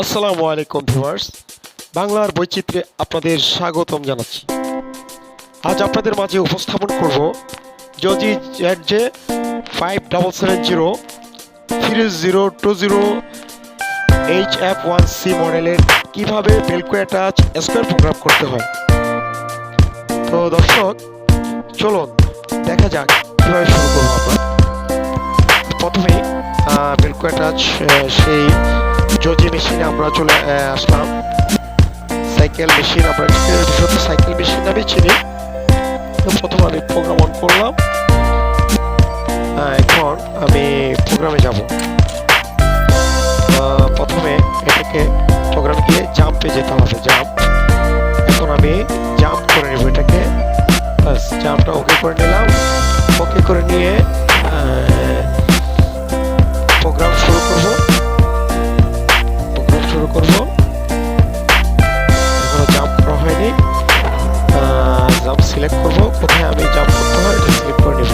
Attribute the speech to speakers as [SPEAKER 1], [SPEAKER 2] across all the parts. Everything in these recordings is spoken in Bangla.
[SPEAKER 1] আসসালামু আলাইকুম ভিউয়ার্স। বাংলার বৈচিত্র্যে আপনাদের স্বাগতম জানাচ্ছি। আজ আপনাদের মাঝে উপস্থাপন করব জজি Z J five double seven zero three zero two zero H F one C মডেলের কীভাবে বেলকো অ্যাটাচ স্কোয়ার প্রোগ্রাম করতে হয়। তো দর্শক, চলুন, দেখা যাক কীভাবে শুরু করব আমরা। প্রথমেই বেলকো অ্যাটাচ সেই জজি মেশিনে আমরা চলে আসলাম। সাইকেল মেশিন, আমরা বিশেষত সাইকেল মেশিন নামে চিনি। প্রথম আমি প্রোগ্রাম অন করলাম। এখন আমি প্রোগ্রামে যাব। প্রথমে এটাকে প্রোগ্রাম গিয়ে জাম্পে যেতে হবে জাম্প এখন আমি জাম্প করে নেব এটাকে। জাম্পটা ওকে করে নিলাম। ওকে করে নিয়ে সিলেক্ট করব কোথায় আমি জাম্প করতে হয় এটা সিলেক্ট করে নেব।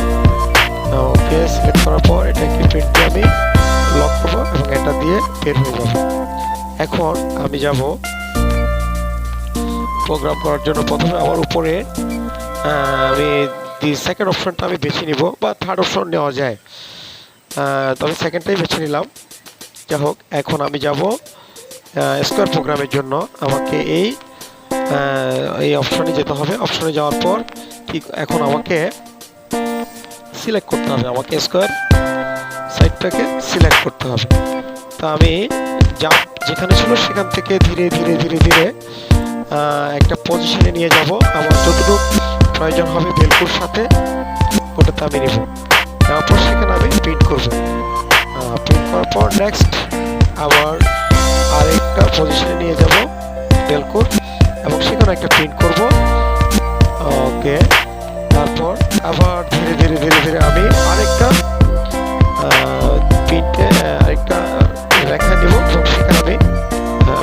[SPEAKER 1] ওকে সিলেক্ট করার পর এটাকে প্রিন্টে আমি লক করব এবং এটা দিয়ে বের হয়ে যাব। এখন আমি যাব প্রোগ্রাম করার জন্য প্রথমে আমার উপরে আমি দি সেকেন্ড অপশনটা আমি বেছে নিব বা থার্ড অপশন নেওয়া যায়। তবে সেকেন্ডটাই বেছে নিলাম। যাই হোক এখন আমি যাব স্কোয়ার প্রোগ্রামের জন্য। আমাকে এই এই অপশনে যেতে হবে। অপশনে যাওয়ার পর ঠিক এখন আমাকে সিলেক্ট করতে হবে। আমাকে স্কোয়ার সাইডটাকে সিলেক্ট করতে হবে। তো আমি যা যেখানে ছিল সেখান থেকে ধীরে ধীরে ধীরে ধীরে একটা পজিশনে নিয়ে যাব। আমার যতটুকু প্রয়োজন হবে বেলকুর সাথে, ওটাতে আমি নেব। নেওয়ার পর সেখানে আমি প্রিন্ট করব। প্রিন্ট করার পর নেক্সট আবার আরেকটা পজিশনে নিয়ে যাব বেলকুর। সেখানে একটা প্রিন্ট করব। ওকে, তারপর আবার ধীরে ধীরে ধীরে ধীরে আমি আরেকটা প্রিন্টে আরেকটা রেখা নেব এবং সেখানে আমি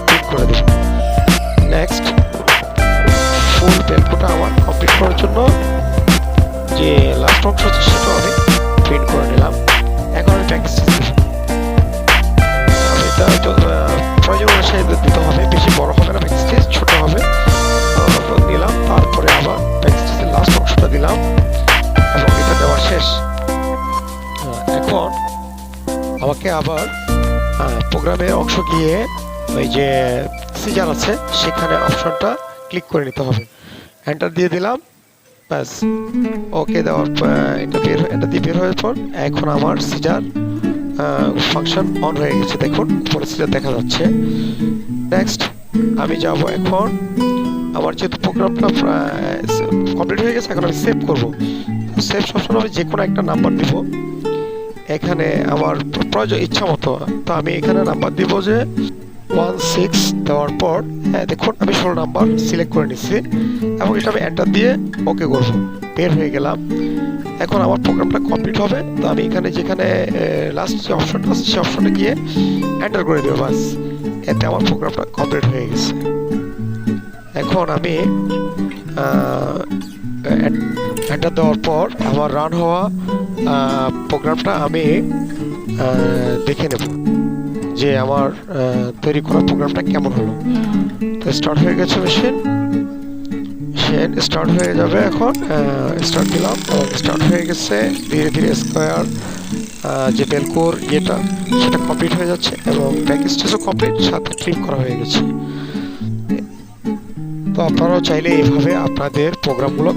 [SPEAKER 1] প্রিন্ট করে দেব। নেক্সট ফুল বেলকুটা আমার কমপ্লিট করার জন্য যে লাস্ট অংশ আছে সেটা আমি প্রিন্ট করে নিলাম। এখন আমি প্যাকেজ প্রয়োজন অনুসারে দিতে হবে, বেশি বড় হবে না প্যাকেজ ছোট হবে। অংশটা দিলাম এবং এটা দেওয়া শেষ। এখন আমাকে আবার প্রোগ্রামে অংশ গিয়ে ওই যে সিজার আছে, সেখানে অপশনটা ক্লিক করে নিতে হবে। এন্টার দিয়ে দিলাম, ব্যাস। ওকে দেওয়ার এটা বের এটা দিয়ে বের হওয়ার পর এখন আমার সিজার ফাংশন অন হয়ে গেছে। দেখুন উপরে সিজার দেখা যাচ্ছে। নেক্সট আমি যাব এখন আমার যেহেতু প্রোগ্রামটা কমপ্লিট হয়ে গেছে, এখন আমি সেভ করব। সেভ সবসময় আমি যে কোনো একটা নাম্বার দিব এখানে আমার প্রয়োজন ইচ্ছা মতো। তো আমি এখানে নাম্বার দিব যে ওয়ান সিক্স দেওয়ার পর হ্যাঁ দেখুন, আমি ষোলো নাম্বার সিলেক্ট করে নিচ্ছি এবং এটা আমি এন্টার দিয়ে ওকে করব। বের হয়ে গেলাম। এখন আমার প্রোগ্রামটা কমপ্লিট হবে। তো আমি এখানে যেখানে লাস্ট যে অপশনটা আছে সেই অপশনে গিয়ে এন্টার করে দেবো বাস এতে আমার প্রোগ্রামটা কমপ্লিট হয়ে গেছে। এখন আমি এন্টার দেওয়ার পর আমার রান হওয়া প্রোগ্রামটা আমি দেখে নেব যে আমার তৈরি করা প্রোগ্রামটা কেমন হলো। তো স্টার্ট হয়ে গেছে মেশিন মেশিন স্টার্ট হয়ে যাবে এখন স্টার্ট দিলাম। স্টার্ট হয়ে গেছে ধীরে ধীরে স্কোয়ার যে বেলকোর ইয়েটা সেটা কমপ্লিট হয়ে যাচ্ছে এবং ব্যাক স্টেজও কমপ্লিট সাথে ক্লিক করা হয়ে গেছে। তো আপনারাও চাইলে এইভাবে আপনাদের প্রোগ্রামগুলো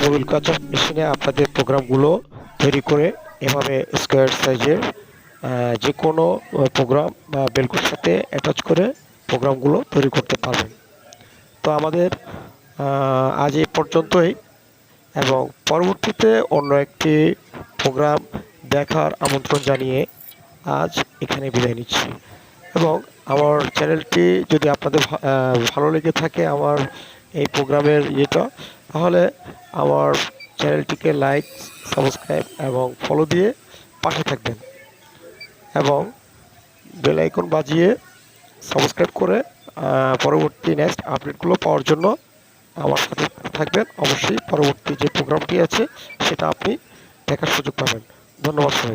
[SPEAKER 1] মোবিল কাজ মেশিনে আপনাদের প্রোগ্রামগুলো তৈরি করে এভাবে স্কোয়ার সাইজের যে কোনো প্রোগ্রাম বা বেলকুর সাথে অ্যাটাচ করে প্রোগ্রামগুলো তৈরি করতে পারবেন। তো আমাদের আজ এই পর্যন্তই এবং পরবর্তীতে অন্য একটি প্রোগ্রাম দেখার আমন্ত্রণ জানিয়ে আজ এখানে বিদায় নিচ্ছি। এবং আমার চ্যানেলটি যদি আপনাদের ভালো লেগে থাকে আমার এই প্রোগ্রামের ইয়েটা, তাহলে আমার চ্যানেলটিকে লাইক, সাবস্ক্রাইব এবং ফলো দিয়ে পাশে থাকবেন। এবং বেল আইকন বাজিয়ে সাবস্ক্রাইব করে পরবর্তী নেক্সট আপডেটগুলো পাওয়ার জন্য আমার সাথে থাকবেন। অবশ্যই পরবর্তী যে প্রোগ্রামটি আছে, সেটা আপনি দেখার সুযোগ পাবেন। ধন্যবাদ সবাই